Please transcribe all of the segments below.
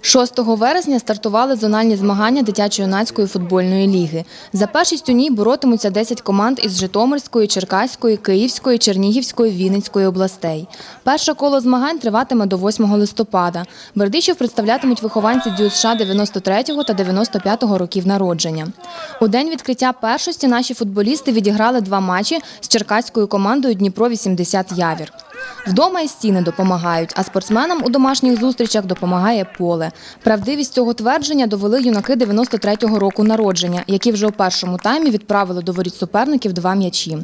6 вересня стартували зональні змагання дитячо-юнацької футбольної ліги. За першість у ній боротимуться 10 команд із Житомирської, Черкаської, Київської, Чернігівської, Вінницької областей. Перше коло змагань триватиме до 8 листопада. Бердичів представлятимуть вихованці ДЮСШ 93-го та 95-го років народження. У день відкриття першості наші футболісти відіграли два матчі з черкаською командою Дніпро-80 Явір. Вдома і стіни допомагають, а спортсменам у домашніх зустрічах допомагає поле. Правдивість цього твердження довели юнаки 93-го року народження, які вже у першому таймі відправили до воріт суперників два м'ячі.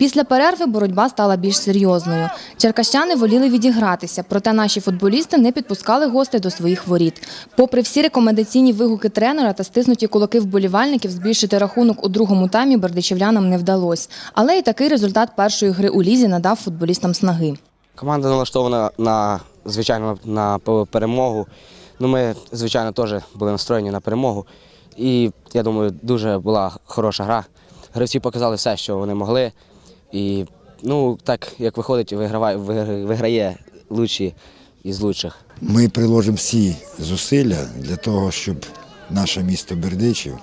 Після перерви боротьба стала більш серйозною. Черкащани воліли відігратися, проте наші футболісти не підпускали гостей до своїх воріт. Попри всі рекомендаційні вигуки тренера та стиснуті кулаки вболівальників, збільшити рахунок у другому таймі бердичівлянам не вдалося. Але і такий результат першої гри у лізі надав футболістам снаги. Команда налаштована на звичайно на перемогу. Ну, ми, звичайно, теж були настроєні на перемогу. І я думаю, дуже була хороша гра. Гравці показали все, що вони могли. І ну, так як виходить, виграває, виграє лучші із лучших. Ми приложимо всі зусилля для того, щоб наше місто Бердичів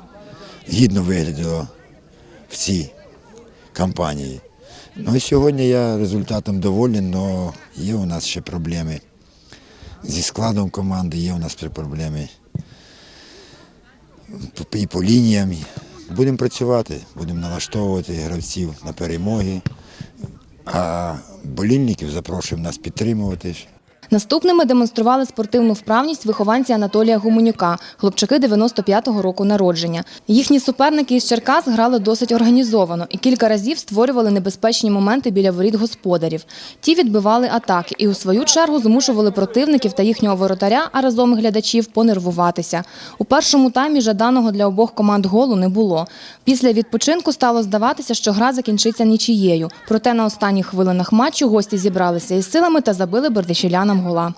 гідно виглядало в цій кампанії. Ну сьогодні я результатом доволен, але є у нас ще проблеми зі складом команди, є у нас проблеми і по лініям. Будемо працювати, будемо налаштовувати гравців на перемоги, а болільників запрошуємо нас підтримувати. Наступними демонстрували спортивну вправність вихованці Анатолія Гуменюка, хлопчаки 95-го року народження. Їхні суперники із Черкас грали досить організовано і кілька разів створювали небезпечні моменти біля воріт господарів. Ті відбивали атаки і у свою чергу змушували противників та їхнього воротаря, а разом глядачів понервуватися. У першому таймі жаданого для обох команд голу не було. Після відпочинку стало здаватися, що гра закінчиться нічією. Проте на останніх хвилинах матчу гості зібралися із силами та забили бердичівлянам Ангола.